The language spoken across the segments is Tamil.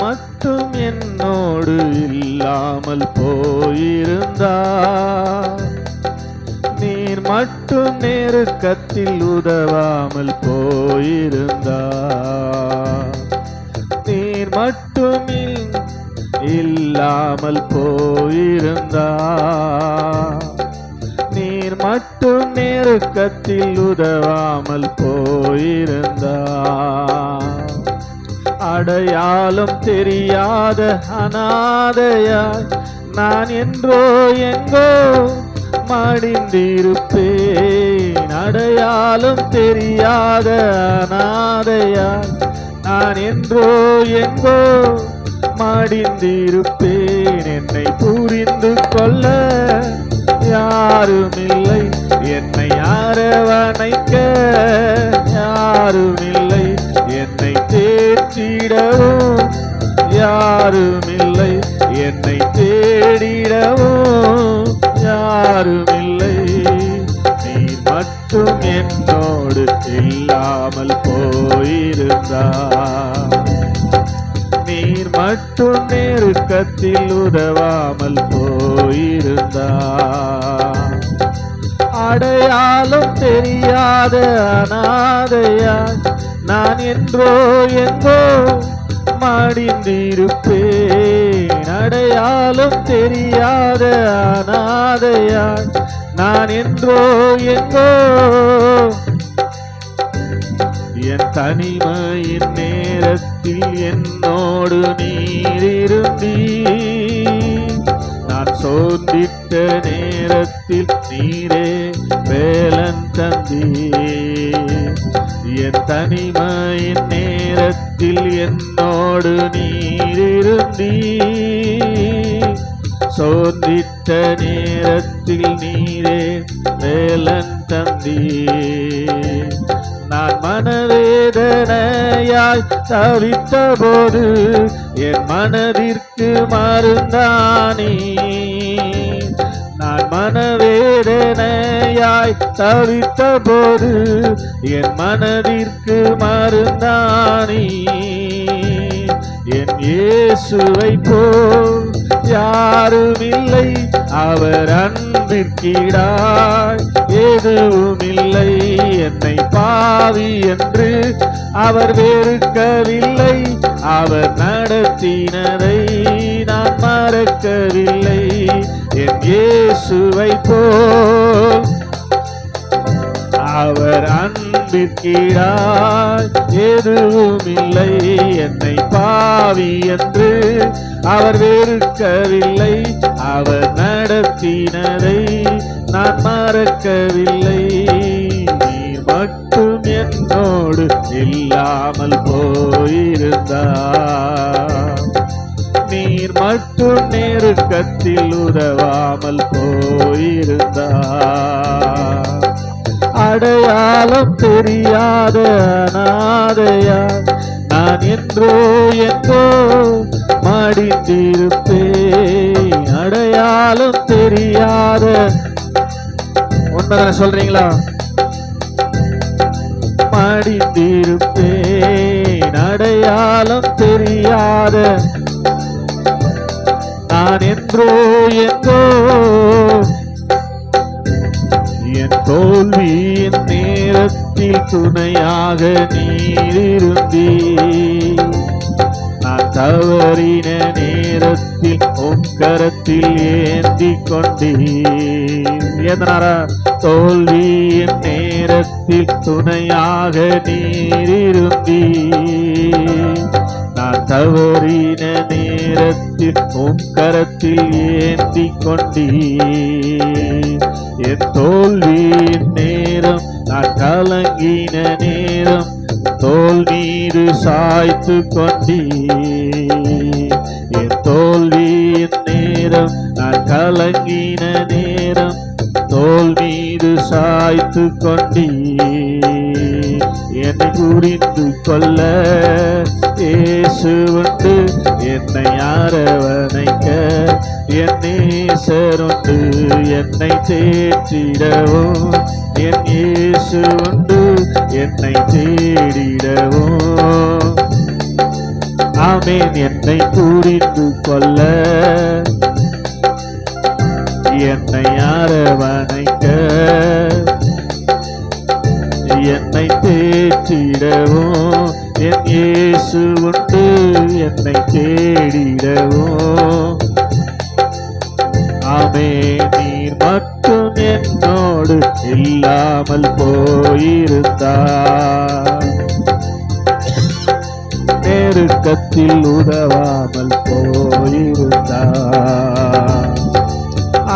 மட்டும் என்னோடு இல்லாமல் போயிருந்தா? நீர் மட்டும் நெருக்கத்தில் உதவாமல் போயிருந்தா? நீர் மட்டும் இல்லாமல் போயிருந்தா? நீர் மட்டும் நெருக்கத்தில் உதவாமல் போயிருந்தா? அடையாளம் தெரியாத அனாதையாய் நான் என்றோ எங்கோ மடிந்திருப்பேன். அடையாளம் தெரியாத அனாதையாய் நான் என்றோ எங்கோ மடிந்திருப்பேன். என்னை புரிந்து கொள்ள யாருமில்லை. என்னை அரவணைக்க யாருமில்லை. என்னை தேடிடவும் யாருமில்லை. நீ மட்டும் என்னோடு இல்லாமல் போயிருந்தா. நீர் மட்டும் நெருக்கத்தில் உதவாமல் போயிருந்தா. அடையாளம் தெரியாத அனாதையாய் நான் என்றோ எங்கோ மடிந்திருப்பேன். அடையாளம் தெரியாத அனாதையாய் நான் என்றோ எங்கோ. என் தனிமையின் நேரத்தில் என்னோடு நீரிருந்தீ நான் சோர்ந்திட்ட நேரத்தில் நீரே வேலன் தந்தீ என் தனிமையின் நேரத்தில் என்னோடு நீரிருந்தீ சோர்ந்திட்ட நேரத்தில் நீரே வேலன் தந்தீ நான் மனவேதனையாய் தவித்த போது என் மனதிற்கு மருந்தானே நான் மனவே மனவேதனையாய் தவித்த போது என் மனதிற்கு மருந்தானி. என் இயேசுவை போல் யாருமில்லை அவர் அன்பிற்கிடாய். எதுவுமில்லை என்னை பாவி என்று அவர் வெறுக்கவில்லை. அவர் நடத்தினதை நான் மறக்கவில்லை. என் இயேசுவை போல் அவர் அன்பிற்கீழாய் எதுவும் இல்லை என்னை பாவி என்று அவர் வெறுக்கவில்லை. அவர் நடத்தினரை நான் மறக்கவில்லை. நீ மட்டும் என்னோடு இல்லாமல் போயிருந்தா நீர் மட்டும் நெருக்கத்தில் உதவாமல் போயிருந்தா அடையாளம் தெரியாத அனாதையா? நான் என்றோ என்றோ மடிந்திருப்பேன். அடையாளம் தெரியாத. உண்மைதானே சொல்றீங்களா? மடிந்திருப்பேன். அடையாளம் தெரியாத. நான் என்றோ என்றோ என் தோல்வியின் நேரத்தில் துணையாக நீரிருந்தி நான் தவறின நேரத்தில் உன் கரத்தில் ஏந்தி கொண்டீர். எதனாரா தோல்வியின் நேரத்தில் துணையாக நீரிருந்தி நான் தவறின நேரத்தில் உன் கரத்தில் ஏந்தி கொண்டீர். என் தோல்வியின் நேரம் நான் கலங்கின நேரம் தோல் நீரு சாய்த்து கொண்டீ என் தோல்வியின் நேரம் நான் கலங்கின நேரம் தோல் மீது சாய்த்து கொண்டீ என்னை புரிந்து கொள்ள இயேசு உண்டு. என்னை அரவணைக்க என்னை சருந்து என்னை தேற்றிடவும். என் இயேசு உண்டு என்னை தேடிடவும். ஆமேன் என்னை புரிந்து கொள்ள. என்னை அரவணைக்க என்னை தேற்றிடவும். என் இயேசு உண்டு என்னை தேடிடவோ. ஆமே நீர் மட்டும் என்னோடு இல்லாமல் போயிருந்தார் நெருக்கத்தில் உதவாமல் போயிருந்தார்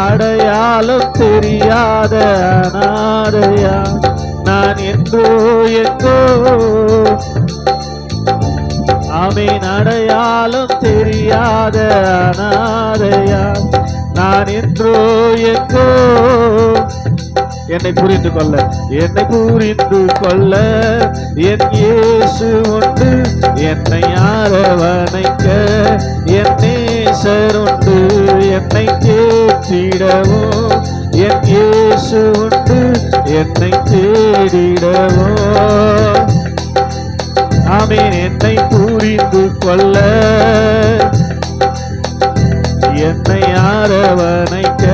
அடையாளம் தெரியாத அனாதையா நான் எங்கோ எங்கோ ஆமீன் அடையாளம் தெரியாத அனாதையா? நான் என்றோ எங்கோ? என்னை புரிந்து கொள்ள என்னை புரிந்து கொள்ள. என் இயேசு உண்டு என்னை அரவணைக்க. என் நேசர் உண்டு என்னை தேற்றிடவும் என் இயேசு உண்டு என்னை தேடிடவும். ஆமீன் என்னை புரிந்து கொள்ள. என்னை அரவணைக்க.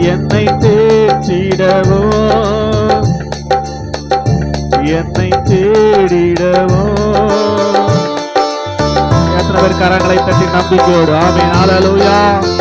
என்னை தேற்றிடவோ. என்னை தேடிடவோ. எத்தனை பேர் கரங்களை தட்டி நம்பிக்கையோடு ஆமே நாளலூயா